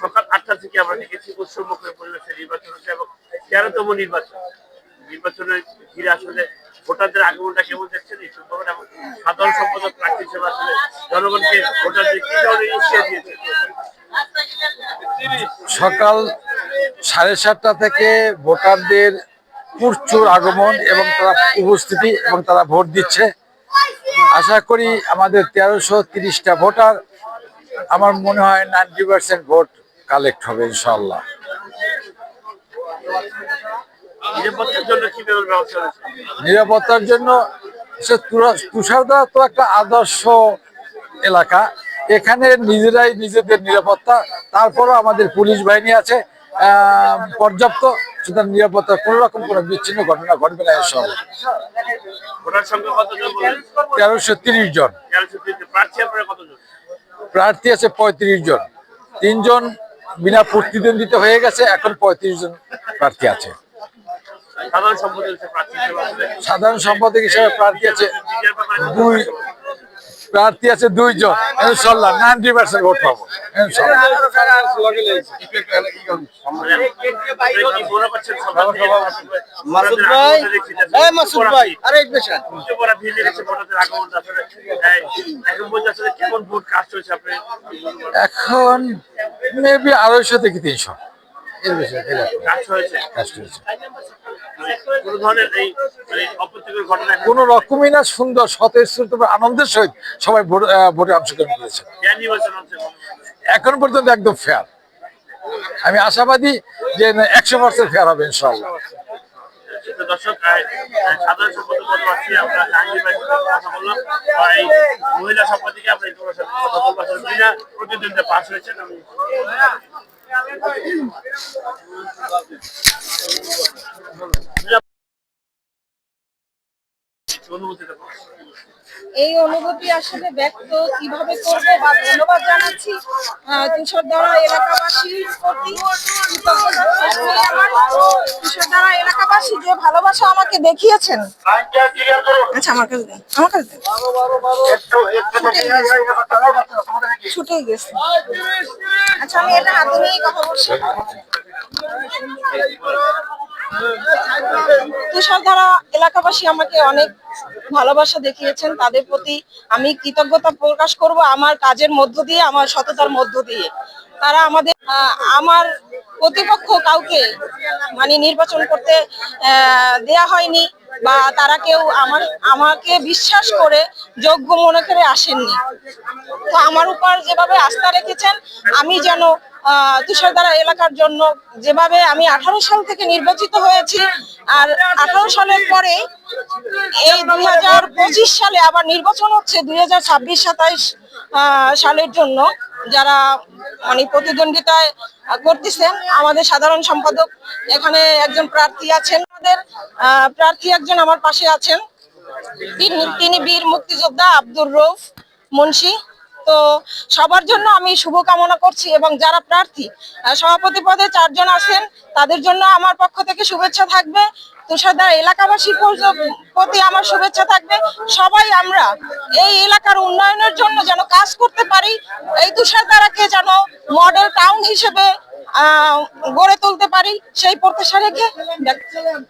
সকাল আটটা থেকে আমরা দেখেছি উৎসবমুখী পরিবেশে নির্বাচন হচ্ছে এবং তেরোতম নির্বাচন। নির্বাচনের ঘিরে আসলে ভোটারদের আগমনটা কেমন দেখছেন? এই সম্পর্কে এবং সাধারণ সম্পাদক প্রার্থী হিসেবে আসলে জনগণকে ভোটারদের কি ধরনের উৎসাহ দিয়েছে? সকাল সাড়ে সাতটা থেকে ভোটারদের প্রচুর আগমন এবং তারা উপস্থিতি এবং তারা ভোট দিচ্ছে। আশা করি আমাদের তেরোশো তিরিশটা ভোটার, আমার মনে হয় নাইনটি পার্সেন্ট ভোট কালেক্ট হবে ইনশাল্লাহ নিরাপত্তার জন্য কি ব্যবস্থা নিরাপত্তার জন্য সে তুরা- তুষারদা তো একটা আদর্শ এলাকা। এখানে নিজেরাই নিজেদের নিরাপত্তা তারপরও আমাদের পুলিশ বাহিনী আছে পর্যাপ্ত সুতরাং নিরাপত্তার কোনো রকম কোনো বিচ্ছিন্ন ঘটনা ঘটবে না এসব। তেরোশো তিরিশ জন। প্রার্থী আছে পঁয়ত্রিশ জন। তিনজন বিনা প্রতিদ্বন্দ্বিতা হয়ে গেছে এখন পঁয়ত্রিশ জন প্রার্থী আছে। সাধারণ সম্পাদক হিসেবে প্রার্থী আছে দুই প্রার্থী আছে দুইজন ইনশাল্লাহ নাইনটি পার্সেন্ট ভোট পাবো এখন মেবি আড়াইশো থেকে তিনশো। এর বেশি কাজ হয়েছে। কোন ধরনের এই মানে অপ্রীতিকর ঘটনা কোনো রকমই না সুন্দর স্বতঃস্ফূর্ত আনন্দের সহিত সবাই ভোট অংশগ্রহণ করেছে। এখন পর্যন্ত একদম ফেয়ার আমি আশাবাদী যে একশো পার্সেন্ট ফেয়ার হবে ইনশাল্লাহ দর্শক সাধারণ সম্পাদক পদ আমরা জাহাঙ্গীর কথা বললাম। আর এই মহিলা সম্পাদিকে আমরা এই তোমার সাথে কথা বলব। বিনা প্রতিদ্বন্দ্বিতা পাস হয়েছেন আমি অনুভূতিটা বলুন। এই অনুভূতি আসলে ব্যক্ত কীভাবে করব বা ধন্যবাদ জানাচ্ছি আহ, তুষারধারা এলাকাবাসীর প্রতি। তুষারধারা এলাকাবাসী যে ভালোবাসা আমাকে দেখিয়েছেন। আচ্ছা আমার কাছে আমার কাছে ছুটে গেছে। আচ্ছা আমি এটা হাতে কথা বলছি। তুষারধারা এলাকাবাসী আমাকে অনেক ভালোবাসা দেখিয়েছেন, তাদের প্রতি আমি কৃতজ্ঞতা প্রকাশ করব আমার কাজের মধ্য দিয়ে, আমার সততার মধ্য দিয়ে। তারা আমাদের আমার প্রতিপক্ষ কাউকে মানে নির্বাচন করতে দেয়া হয়নি বা তারা কেউ আমার, আমাকে বিশ্বাস করে যোগ্য মনে করে আসেননি। তো আমার উপর যেভাবে আস্থা রেখেছেন, আমি যেন আহ, তুষারধারা এলাকার জন্য যেভাবে আমি আঠারো সাল থেকে নির্বাচিত হয়েছি আর আঠারো সালের পরে এই দুই হাজার পঁচিশ সালে আবার নির্বাচন হচ্ছে দুই হাজার ছাব্বিশ সাতাইশ সালের জন্য। যারা মানে প্রতিদ্বন্দ্বিতায় করতেছেন আমাদের সাধারণ সম্পাদক এখানে একজন প্রার্থী আছেন আমাদের প্রার্থী একজন আমার পাশে আছেন। তিনি বীর মুক্তিযোদ্ধা আব্দুর রৌফ মুন্সি। তো সবার জন্য আমি শুভকামনা করছি এবং যারা প্রার্থী সভাপতি পদে চারজন আছেন, তাদের জন্য আমার পক্ষ থেকে শুভেচ্ছা থাকবে। তুষারদার এলাকাবাসীর পর্য- প্রতি আমার শুভেচ্ছা থাকবে। সবাই আমরা এই এলাকার উন্নয়নের জন্য যেন কাজ করতে পারি, এই তুষারদারাকে যেন মডেল টাউন হিসেবে গড়ে তুলতে পারি, সেই প্রত্যাশা রেখে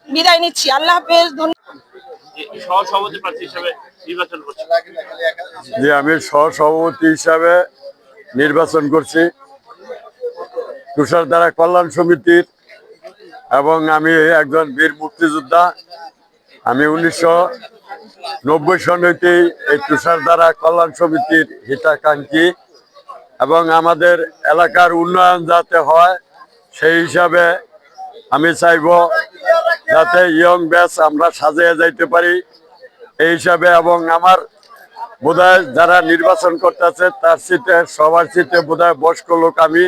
বিদায় নিচ্ছি। আল্লাহ হাফেজ, ধন্যবাদ। সভাপতি প্রার্থী হিসেবে নির্বাচন যে আমি সহসভাপতি হিসাবে নির্বাচন করছি। তুষারধারা কল্যাণ সমিতির এবং আমি একজন বীর মুক্তিযোদ্ধা। আমি উনিশশো নব্বই সন এই তুষারধারা কল্যাণ সমিতির হিতাকাঙ্ক্ষী এবং আমাদের এলাকার উন্নয়ন যাতে হয়, সেই হিসাবে আমি চাইব যাতে ইয়ং ব্যাচ আমরা সাজিয়ে যাইতে পারি। এই হিসাবে এবং আমার বোধহয় যারা নির্বাচন করতেছে, তার সিটে, সবার সিটে বোধহয় বয়স্ক লোক আমি,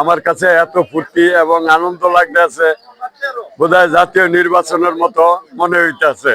আমার কাছে এত ফুর্তি এবং আনন্দ লাগতেছে। বোধহয় জাতীয় নির্বাচনের মতো মনে হইতেছে।